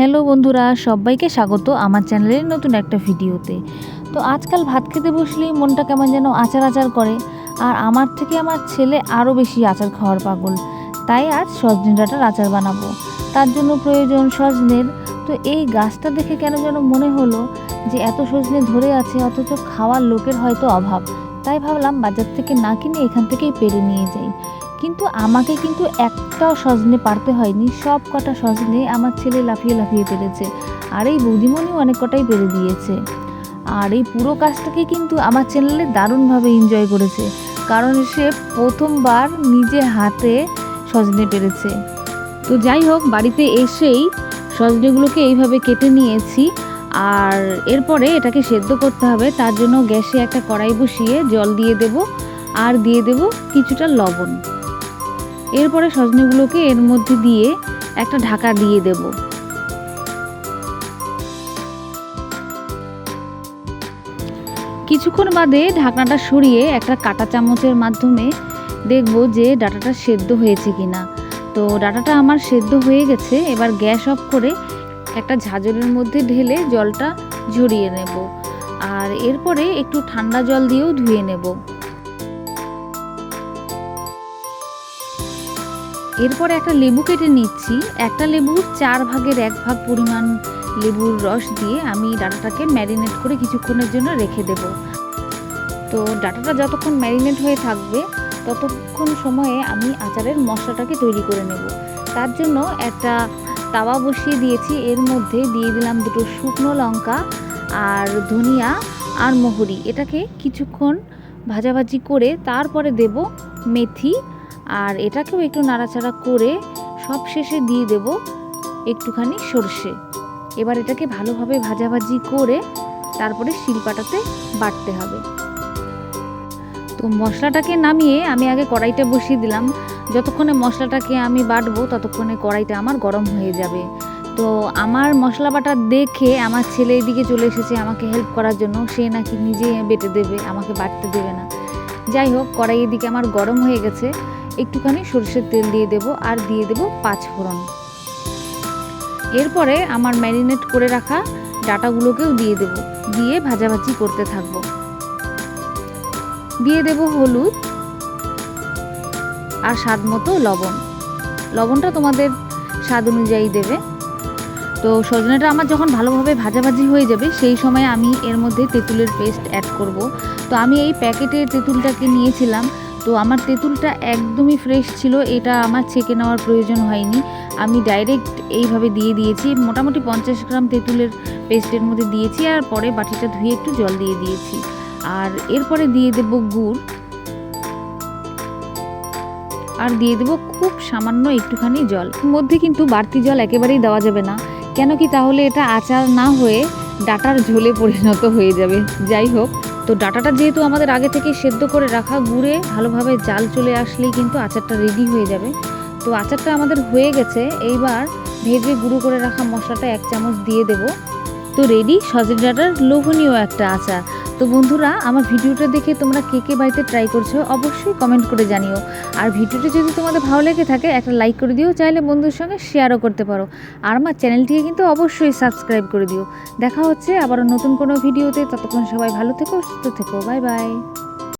Hello বন্ধুরা, সবাইকে স্বাগত আমার চ্যানেলের নতুন একটা ভিডিওতে। তো আজকাল ভাত খেতে বসলেই মনটা কেমন যেন আচার আচার করে, আর আমার থেকে আমার ছেলে আরও বেশি আচার খাওয়ার পাগল। তাই আজ সজনে ডাঁটার আচার বানাবো। তার জন্য প্রয়োজন সজনের। তো এই গাছটা দেখে কেন যেন মনে হলো যে এত সজনে ধরে আছে, অথচ খাওয়ার লোকের হয়তো অভাব। তাই ভাবলাম বাজার থেকে না কিনে এখান থেকেই পেরে নিয়ে যাই। কিন্তু আমাকে কিন্তু একটাও সজনে পারতে হয়নি। সব কটা সজনে আমার ছেলে লাফিয়ে লাফিয়ে পেরেছে। আর এই বৌদিমণিও অনেক কটাই পেরে দিয়েছে। আর এই পুরো কাজটাকে কিন্তু আমার চ্যানেলে দারুণভাবে এনজয় করেছে। কারণ সে প্রথমবার নিজে হাতে সজনে পেরেছে। তো যাই হোক, বাড়িতে এসেই সজনেগুলোকে এইভাবে কেটে নিয়েছি। আর এরপরে এটাকে সেদ্ধ করতে হবে। তার জন্য গ্যাসে একটা কড়াই বসিয়ে জল দিয়ে দেব। আর দিয়ে দেব কিছুটা লবণ। এরপরে সজনেগুলোকে এর মধ্যে দিয়ে একটা ঢাকা দিয়ে দেব। কিছুক্ষণ বাদে ঢাকনাটা সরিয়ে একটা কাঁটা চামচের মাধ্যমে দেখব যে ডাটাটা সেদ্ধ হয়েছে কিনা। তো ডাটাটা আমার সেদ্ধ হয়ে গেছে, এবার গ্যাস অফ করে একটা ঝাঁঝরের মধ্যে ঢেলে জলটা ঝরিয়ে নেব। আর এরপরে একটু ঠান্ডা জল দিয়েও ধুয়ে নেব। এরপর একটা লেবু কেটে নিচ্ছি। একটা লেবুর চার ভাগের এক ভাগ পরিমাণ লেবুর রস দিয়ে আমি ডাটাটাকে ম্যারিনেট করে কিছুক্ষণের জন্য রেখে দেব। তো ডাটাটা যতক্ষণ ম্যারিনেট হয়ে থাকবে, ততক্ষণ সময়ে আমি আচারের মশলাটাকে তৈরি করে নেব। তার জন্য একটা তাওয়া বসিয়ে দিয়েছি। এর মধ্যে দিয়ে দিলাম দুটো শুকনো লঙ্কা আর ধনিয়া আর মোহরি। এটাকে কিছুক্ষণ ভাজাভাজি করে তারপরে দেব মেথি আর এটাকেও একটু নাড়াচাড়া করে সব শেষে দিয়ে দেব একটুখানি সর্ষে। এবার এটাকে ভালোভাবে ভাজাভাজি করে তারপরে শিলপাটাতে বাটতে হবে। তো মশলাটাকে নামিয়ে আমি আগে কড়াইটা বসিয়ে দিলাম। যতক্ষণে মশলাটাকে আমি বাটবো ততক্ষণে কড়াইটা আমার গরম হয়ে যাবে। তো আমার মশলা বাটা দেখে আমার ছেলে এদিকে চলে এসেছে আমাকে হেল্প করার জন্য। সে নাকি নিজে বেটে দেবে, আমাকে বাটতে দেবে না। যাই হোক, কড়াই এদিকে আমার গরম হয়ে গেছে। একটুখানি সরষের তেল দিয়ে দেব আর দিয়ে দেব পাঁচ ফোড়ন। এরপরে আমার ম্যারিনেট করে রাখা ডাটাগুলোকেও দিয়ে দেব, দিয়ে ভাজাভাজি করতে থাকব। দিয়ে দেব হলুদ আর স্বাদ মতো লবণ। লবণটা তোমাদের স্বাদ অনুযায়ী দেবে। তো সজনেটা আমার যখন ভালোভাবে ভাজাভাজি হয়ে যাবে, সেই সময় আমি এর মধ্যে তেঁতুলের পেস্ট অ্যাড করব। তো আমি এই প্যাকেটের তেঁতুলটাকে নিয়েছিলাম তো আমার তেঁতুলটা একদমই ফ্রেশ ছিল, এটা আমার ছেঁকে নেওয়ার প্রয়োজন হয়নি। আমি ডাইরেক্ট এইভাবে দিয়ে দিয়েছি, মোটামুটি পঞ্চাশ গ্রাম তেঁতুলের পেস্টের মধ্যে দিয়েছি আর পরে বাটিটা ধুয়ে একটু জল দিয়ে দিয়েছি। আর এরপরে দিয়ে দেব গুড়। আর দিয়ে দেব খুব সামান্য একটুখানি জল। মধ্যে কিন্তু বাড়তি জল একেবারেই দেওয়া যাবে না, কেন কি তাহলে এটা আচার না হয়ে ডাটার ঝোলে পরিণত হয়ে যাবে। যাই হোক তো ডাটাটা যেহেতু আমাদের আগে থেকে সেদ্ধ করে রাখা, গুড়ে ভালোভাবে জাল চলে আসলেই কিন্তু আচারটা রেডি হয়ে যাবে। তো আচারটা আমাদের হয়ে গেছে। এইবার ভেজে গুঁড়ো করে রাখা মশলাটা এক চামচ দিয়ে দেব। তো রেডি সজের ডাটার লোভনীয় একটা আচার। তো বন্ধুরা, আমার ভিডিওটা দেখে তোমরা কে কে বাড়িতে ট্রাই করছ অবশ্যই কমেন্ট করে জানিও। আর ভিডিওটি যদি তোমাদের ভালো লেগে থাকে, একটা লাইক করে দিও, চাইলে বন্ধুর সঙ্গে শেয়ারও করতে পারো। আর আমার চ্যানেলটিকে কিন্তু অবশ্যই সাবস্ক্রাইব করে দিও। দেখা হচ্ছে আবারও নতুন কোনো ভিডিওতে, ততক্ষণ সবাই ভালো থেকো, সুস্থ থেকো বাই বাই